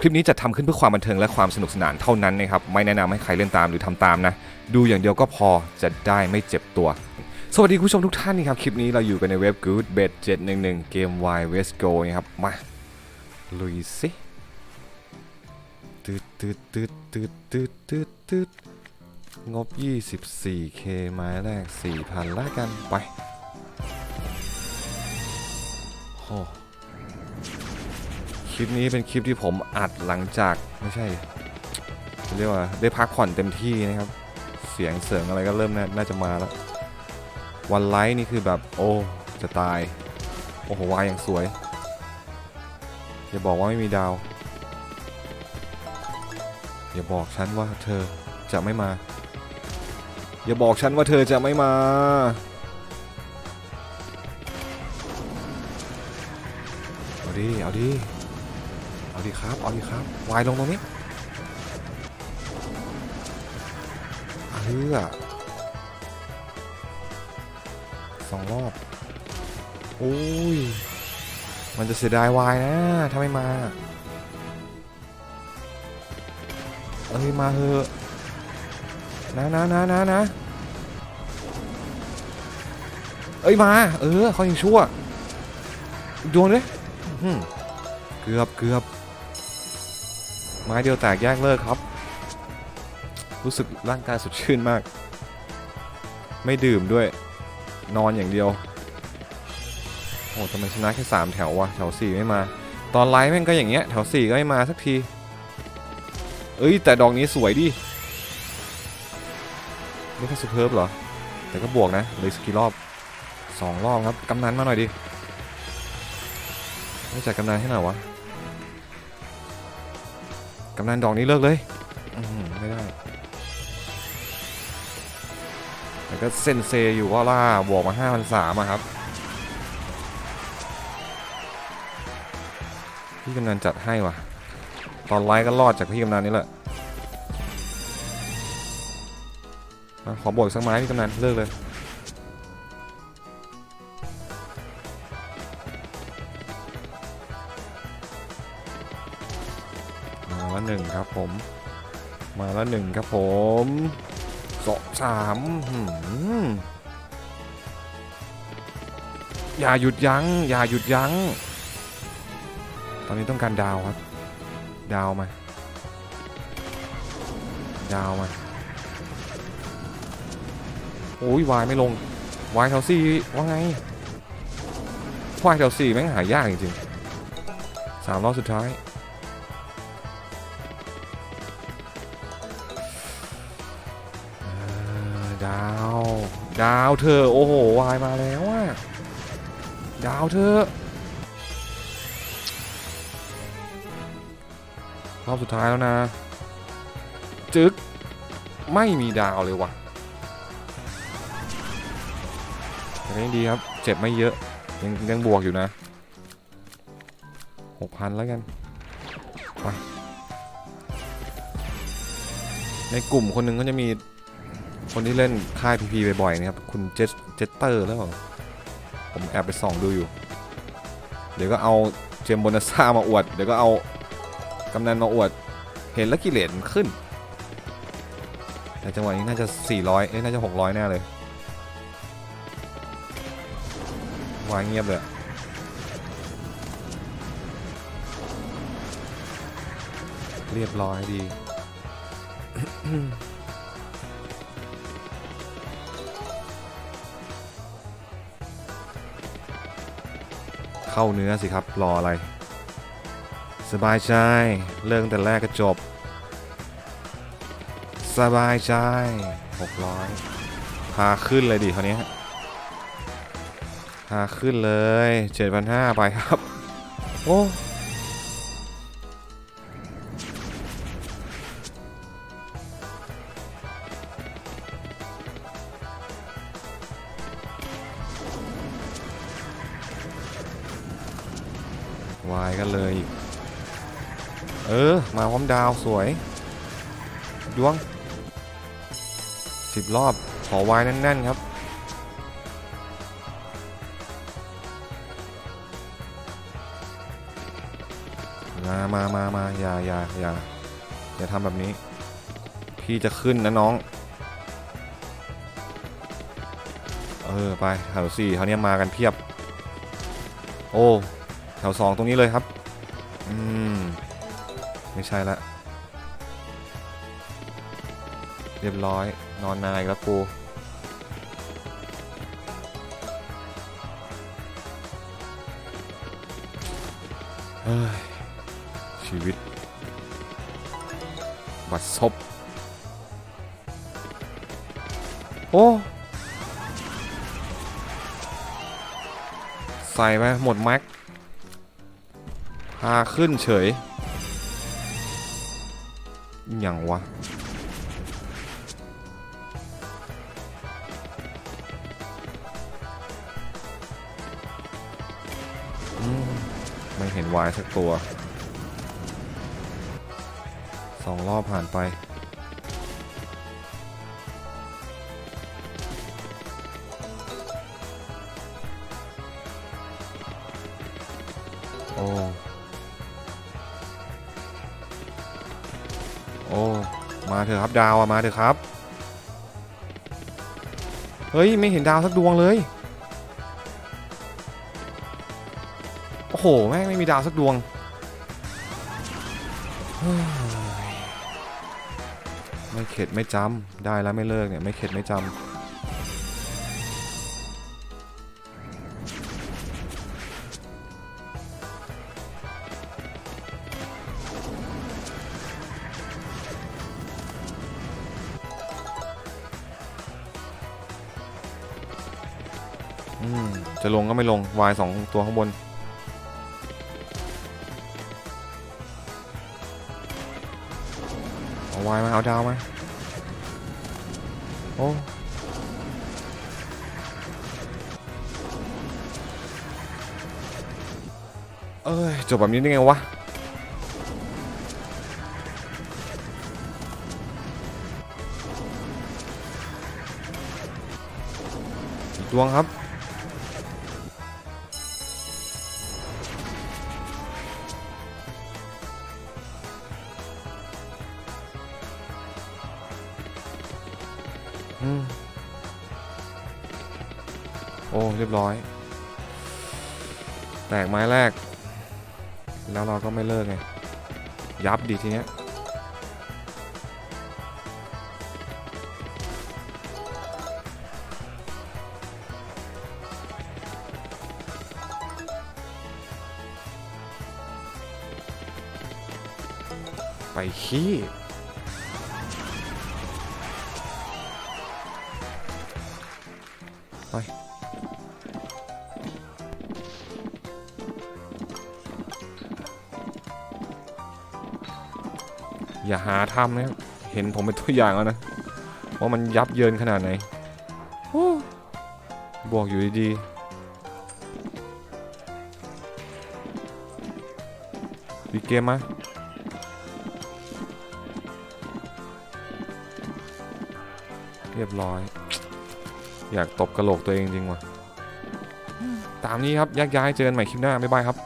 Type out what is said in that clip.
คลิปนี้จะทำขึ้นเพื่อความบันเทิงและความสนุกสนานเท่านั้นนะครับ ไม่แนะนำให้ใครเล่นตามหรือทำตามนะ ดูอย่างเดียวก็พอจะได้ไม่เจ็บตัว สวัสดีคุณผู้ชมทุกท่านนะครับ คลิปนี้เราอยู่กันในเว็บ Good Bet 711เกม Y West Go นะครับ มา ลุยสิตืดตืดตืดตืดตืดตืดตืดงบ 24K ไม้แรก 4,000แล้วกันไปโอ้ คลิปนี้เป็นคลิปที่ผมอัดหลังจากไม่ใช่จะเรียกว่าได้พักผ่อนเต็มที่นะครับ เสียงเสริงอะไรก็เริ่มนาน่าจะมาแล้ว วันไลฟ์นี่คือแบบโอ้จะตาย โอ้โหวายอย่างสวยอย่าบอกว่าไม่มีดาว อย่าบอกฉันว่าเธอจะไม่มา อย่าบอกฉันว่าเธอจะไม่มาเอาดิเอาดิ เอาดิครับ เอาดิครับ วายลงตรงนี้เฮือสองรอบ โอ้ย มันจะเสียดายวายนะ ถ้าไม่มาเอ้ย มาเถอะนะนะนะนะนะเอ้ย มา เออเขายังชั่วดวงด้วยเกือบเกือบ ไม้เดียวแตกแยกเลิกครับ รู้สึกร่างกายสดชื่นมาก ไม่ดื่มด้วย นอนอย่างเดียว โอ้ทำไมชนะแค่ 3 แถววะแถว 4 ไม่มา ตอนไลฟ์แม่งก็อย่างเงี้ย แถว 4 ก็ไม่มาสักที เอ้ย แต่ดอกนี้สวยดินี่แค่ซูเพิร์บเหรอ แต่ก็บวกนะเลยสกีรอบ 2 รอบครับ กำนันมาหน่อยดิไม่จ่ายกำนันให้หน่อยวะ กำนันดอกนี้เลิกเลยอื้อหือไม่ได้แล้วก็เซนเซอยู่ว่าล่าบวกมา5 0 0อะครับ พี่กำนันจัดให้ว่ะ ตอนไลฟ์ก็รอดจากพี่กำนันนี่แหละมาขอบวกสักไม้พี่กำนันเลิกเลย ครับผม มาและหนึ่งครับผมสองสามหืมอย่าหยุดยัง้ง อย่าหยุดยัง้ง ตอนนี้ต้องการดาวครับ ดาวมา ดาวมาโอ้ยวายไม่ลงวายแถวสี่ว่าไงวายแถวสี่แม่งหายากจริงๆสามรอบสุดท้าย ดาวเธอ โอ้โห วายมาแล้วอะดาวเธอรอบสุดท้ายแล้วนะ จึ๊กไม่มีดาวเลยว่ะแต่ก็ยังดีครับ เจ็บไม่เยอะ ยังยังบวกอยู่นะหกพันแล้วกัน ไป ในกลุ่มคนหนึ่งก็จะมี คนที่เล่นค่ายพีพีบ่อยๆนะครับ คุณเจสเจสเตอร์แล้วเหรอผมแอบไปส่องดูอยู่ เดี๋ยวก็เอาเจมโบนาซ่ามาอวด เดี๋ยวก็เอากำนันมาอวด เห็นแล้วกิเลสมันขึ้น แต่จังหวะนี้น่าจะ 400 เอ้ยน่าจะ 600 แน่เลยวางเงียบเลยเรียบร้อยดี เข้าเนื้อสิครับ รออะไร สบายใจ เรื่องแต่แรกก็จบ สบายใจ 600 พาขึ้นเลยดิคราวนี้พาขึ้นเลย 7,500 ไปครับ โอ้ วายกันเลย เออ มาพร้อมดาวสวยดวงสิบรอบ ขอวายแน่น ๆ ครับมามามามาอย่าอย่าอย่าอย่าทำแบบนี้ พี่จะขึ้นนะน้อง เออ ไปแถวสี่เขาเนี้ยมากันเพียบ โอ้ แถวสองตรงนี้เลยครับ อืม ไม่ใช่ละ เรียบร้อย นอนนายแล้วกูเฮ้ยชีวิต บัดซบ โอ้ ใส่ไปหมดแม็ก พาขึ้นเฉยอย่างวะ ไม่เห็นวายสักตัว สองรอบผ่านไป โอ้มาเถอะครับดาวอะมาเถอะครับ เฮ้ยไม่เห็นดาวสักดวงเลย โอ้โหแม่งไม่มีดาวสักดวง ไม่เข็ดไม่จำได้แล้วไม่เลิกเนี่ยไม่เข็ดไม่จำ อืมจะลงก็ไม่ลงวายสองตัวข้างบน เอาวายมา เอาดาวมา โอ้เอ้ย จบแบบนี้ได้ไงวะดวงครับ อ้เรียบร้อย แตกไม้แรก แล้วเราก็ไม่เลิกไง ยับดีทีเนี้ยไปขี้ อย่าหาทำนะครับ เห็นผมเป็นตัวอย่างแล้วนะ ว่ามันยับเยินขนาดไหนโอ้บวกอยู่ดีๆดีเกมมาเรียบร้อย อยากตบกระโหลกตัวเองจริงว่ะ ตามนี้ครับแยกย้ายเจอกันใหม่คลิปหน้า บ๊ายบายครับ